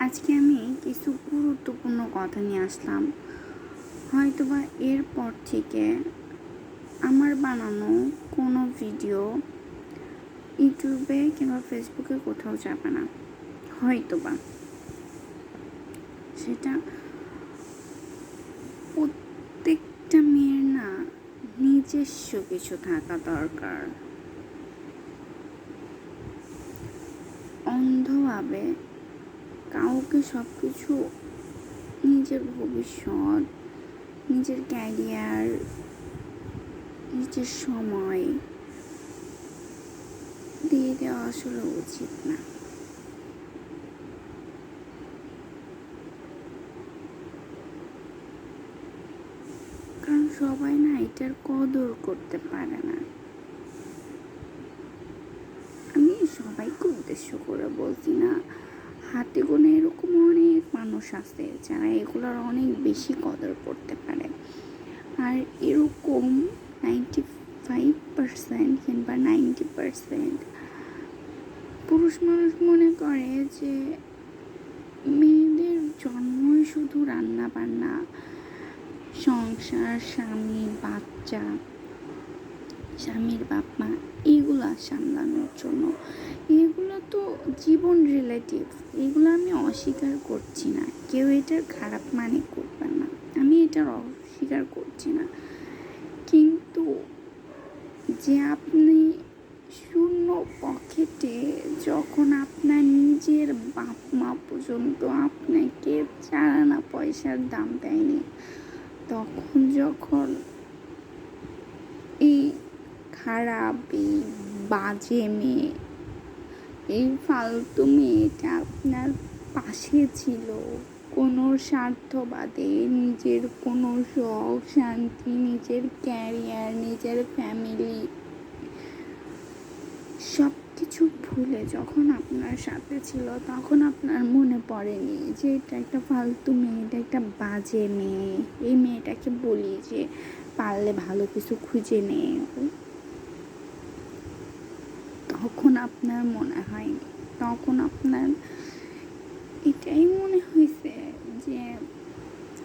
আজকে আমি কিছু গুরুত্বপূর্ণ কথা নিয়ে আসলাম। হয়তোবা এরপর থেকে আমার বানানো কোনো ভিডিও ইউটিউবে কিংবা ফেসবুকে কোথাও যাবে না। হয়তোবা। সেটা প্রত্যেকটা মেয়ের না, নিজস্ব কিছু থাকা দরকার। অন্ধভাবে কাউকে সব কিছু নিজের ভবিষ্যৎ, নিজের ক্যারিয়ার নিজের সময় দিয়ে দেওয়া আসলে উচিত না। কারণ সবাই না এটার কদর করতে পারে না। আমি সবাইকে উদ্দেশ্য করে বলছি না হাতে গোনে এরকম অনেক মানুষ আছে যারা এগুলোর অনেক বেশি কদর করতে পারে। আর এরকম নাইনটি ফাইভ পার্সেন্ট কিংবা নাইনটি পার্সেন্ট পুরুষ মানুষ মনে করে যে মেয়েদের জন্মই শুধু রান্না বান্না সংসার, স্বামী, বাচ্চা স্বামীর বাপ মা এগুলা সামলানোর জন্য। এগুলো তো জীবন রিলেটিভ এগুলো আমি অস্বীকার করছি না। কেউ এটার খারাপ মানে করবেন না। আমি এটার অস্বীকার করছি না। কিন্তু যে আপনি শূন্য পকেটে যখন আপনার নিজের বাপ মা পর্যন্ত আপনাকে চার আনা পয়সার দাম দেয়নি, তখন যখন খারাপ এই বাজে মেয়ে। এই ফালতু মেয়েটা আপনার পাশে ছিল। কোনো স্বার্থবাদে নিজের কোনো শখ, শান্তি, নিজের ক্যারিয়ার, নিজের ফ্যামিলি সব কিছু ভুলে যখন আপনার সাথে ছিল, তখন আপনার মনে পড়েনি যে এটা একটা ফালতু মেয়ে, এটা একটা বাজে মেয়ে। এই মেয়েটাকে বলি যে, পারলে ভালো কিছু খুঁজে নে। তখন আপনার মনে হয়নি তখন আপনার এটাই মনে হয়েছে যে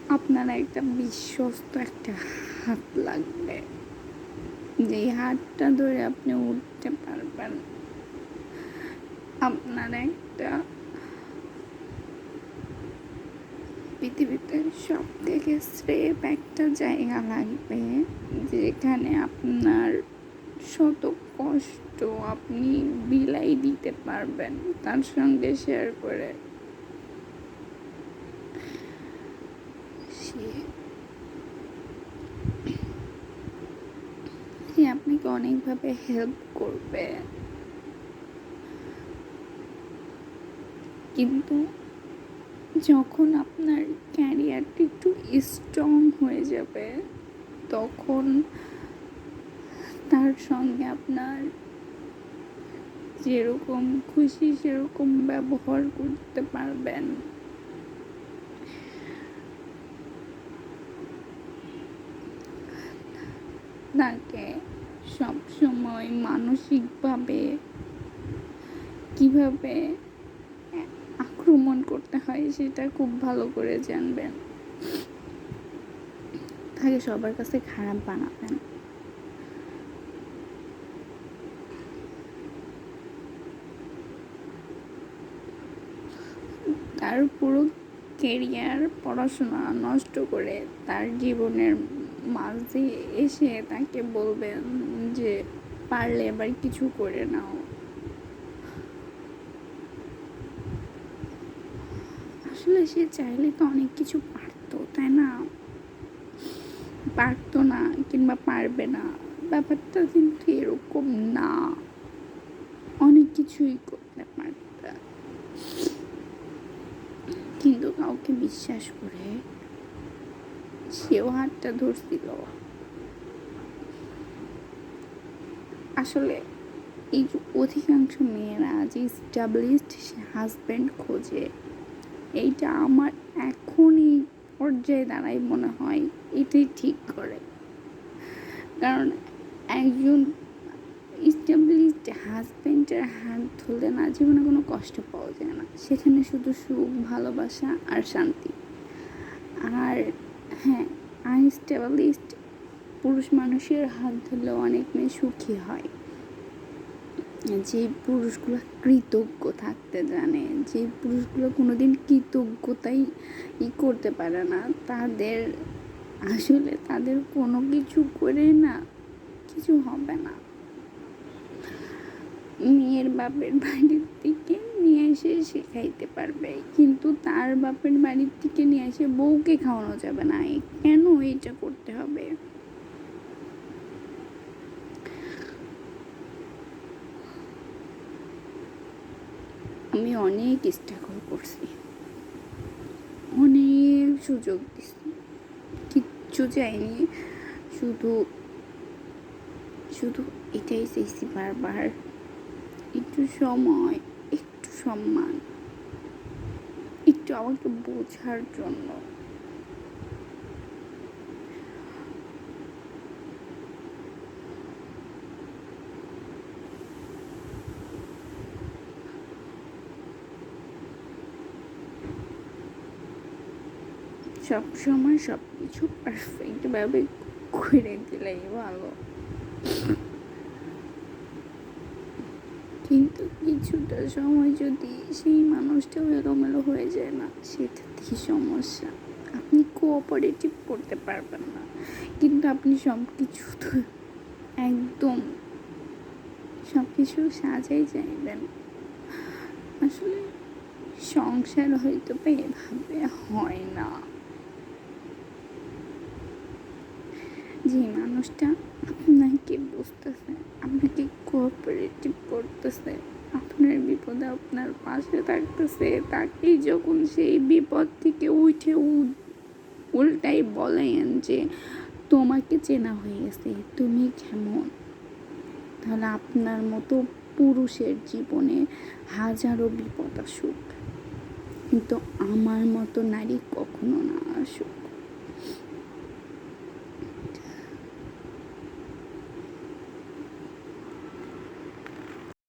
আপনার একটা বিশ্বস্ত একটা হাত লাগবে। যে হাতটা ধরে আপনি উঠতে পারবেন। আপনার একটা পৃথিবীতে সব থেকে স্রেফ একটা জায়গা লাগবে, যেখানে আপনার শত কষ্ট আপনি বিলাই দিতে পারবেন, তার সঙ্গে শেয়ার করে। সে আপনাকে অনেকভাবে হেল্প করবে। কিন্তু যখন আপনার ক্যারিয়ারটা একটু স্ট্রং হয়ে যাবে, তখন তার সঙ্গে আপনার যেরকম খুশি, সেরকম ব্যবহার করতে পারবেন। তাকে সবসময় মানসিকভাবে কীভাবে আক্রমণ করতে হয় সেটা খুব ভালো করে জানবেন। তাকে সবার কাছে খারাপ বানাবেন। তার পুরো কেরিয়ার পড়াশোনা নষ্ট করে তার জীবনের মাঝে এসে তাকে বলবেন যে, পারলে এবার কিছু করে নাও। আসলে সে চাইলে তো অনেক কিছু পারতো, তাই না? পারতো না কিংবা পারবে না। ব্যাপারটা কিন্তু এরকম না। অনেক কিছুই করতে পারত কিন্তু কাউকে বিশ্বাস করে সেও হাতটা ধরছিল। আসলে এই যে অধিকাংশ মেয়েরা যে স্টাবলিশড হাজব্যান্ড খোঁজে, এইটা আমার এখনই পর্যায়ে দাঁড়াই মনে হয় এটাই ঠিক করে। কারণ একজন স্টাবলিশড হাজব্যান্ডের হাত ধরলে না জীবনে কোনো কষ্ট পাওয়া যায় না। সেখানে শুধু সুখ, ভালোবাসা আর শান্তি। আর হ্যাঁ আনস্টেবলিস্ট পুরুষ মানুষের হাত ধরলে অনেক মেয়ে সুখী হয়। যে পুরুষগুলো কৃতজ্ঞ থাকতে জানে, যে পুরুষগুলো কোনোদিন কৃতজ্ঞতাই ই করতে পারে না, তাদের আসলে তাদের কোনো কিছু করে না, কিছু হবে না। মেয়ের বাপের বাড়ির থেকে নিয়ে এসে শেখাইতে পারবে। কিন্তু তার বাপের বাড়ির থেকে নিয়ে এসে বউকে খাওয়ানো যাবে না। কেন এটা করতে হবে? আমি অনেক স্ট্রাগল করছি। অনেক সুযোগ দিছি। কিচ্ছু চাইনি শুধু শুধু এটাই চাইছি বারবার। একটু সময়, একটু সম্মান, একটু আমাকে বোঝার জন্য। সব সময় সব কিছু পারফেক্টভাবে করে দিলেই ভালো। কিন্তু কিছুটা সময় যদি সেই মানুষটাও এলোমেলো হয়ে যায় না সেটাতেই সমস্যা? আপনি কোঅপারেটিভ করতে পারবেন না। কিন্তু আপনি সব কিছু তো একদম সব কিছু সাজাই চাইবেন। আসলে সংসার হয়তো বা এভাবে হয় না। যে মানুষটা আপনাকে বুঝতেছে, আপনাকে কোঅপারেটিভ করতেছে, আপনার বিপদে আপনার পাশে থাকতেছে, তাকেই যখন সেই বিপদ থেকে উঠে উল্টাই বলেন যে, তোমাকে চেনা হয়ে গেছে তুমি কেমন? তাহলে আপনার মতো পুরুষের জীবনে হাজারো বিপদ আসুক। কিন্তু আমার মতো নারী কখনো না আসুক।